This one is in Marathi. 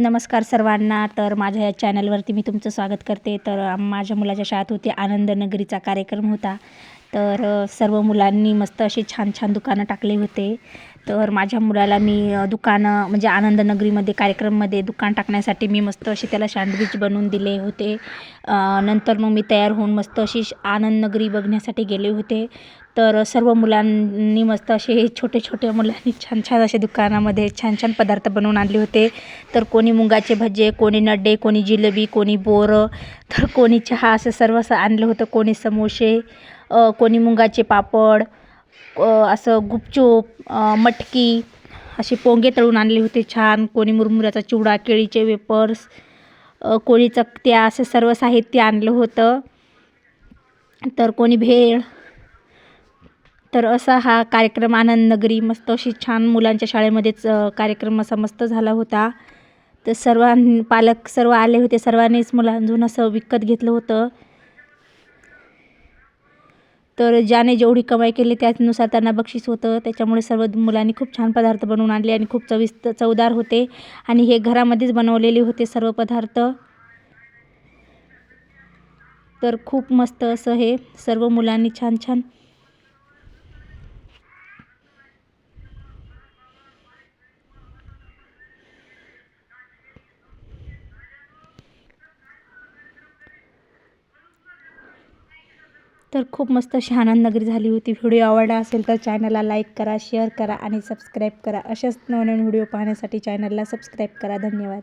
नमस्कार सर्वांना. तर माझ्या या चॅनलवरती मी तुमचं स्वागत करते. तर माझ्या मुलाच्या शाळेत होती. आनंदनगरीचा कार्यक्रम होता. तर सर्व मुलांनी मस्त असे छान छान दुकानं टाकले होते. तर माझ्या मुलाला मी दुकानं म्हणजे आनंदनगरीमध्ये कार्यक्रममध्ये दुकान टाकण्यासाठी मी मस्त असे त्याला सँडविच बनवून दिले होते. नंतर मग मी तयार होऊन मस्त अशी आनंदनगरी बघण्यासाठी गेले होते. तर सर्व मुलांनी मस्त असे छोटे छोटे मुलांनी छान छान असे दुकानामध्ये छान छान पदार्थ बनवून आणले होते. तर कोणी मुंगाचे भजे कोणी नड्डे कोणी जिलेबी कोणी बोरं तर कोणी चहा असं सर्व असं आणलं होतं. कोणी समोसे कोणी मुगाचे पापड असं गुपचूप मटकी असे पोंगे तळून आणले होते छान. कोणी मुरमुऱ्याचा चिवडा केळीचे वेपर्स कोणी चकत्या असं सर्व साहित्य आणलं होतं. तर कोणी भेळ. तर असा हा कार्यक्रम आनंद नगरी मस्त अशी छान मुलांच्या शाळेमध्येच कार्यक्रम असा मस्त झाला होता. तर सर्वां पालक सर्व आले होते. सर्वांनीच मुलांजून असं विकत घेतलं होतं. तर ज्याने जेवढी कमाई केली त्यानुसार त्यांना बक्षीस होतं. त्याच्यामुळे सर्व मुलांनी खूप छान पदार्थ बनवून आणले आणि खूप चविस्त चवदार होते. आणि हे घरामध्येच बनवलेले होते सर्व पदार्थ. तर खूप मस्त असं हे सर्व मुलांनी छान छान तर खूप मस्त अशी आनंदनगरी झाली होती. व्हिडिओ आवडला असेल तर चॅनलला लाईक करा शेअर करा आणि सबस्क्राईब करा. अशाच नवनवीन व्हिडिओ पाहण्यासाठी चॅनलला सबस्क्राईब करा. धन्यवाद.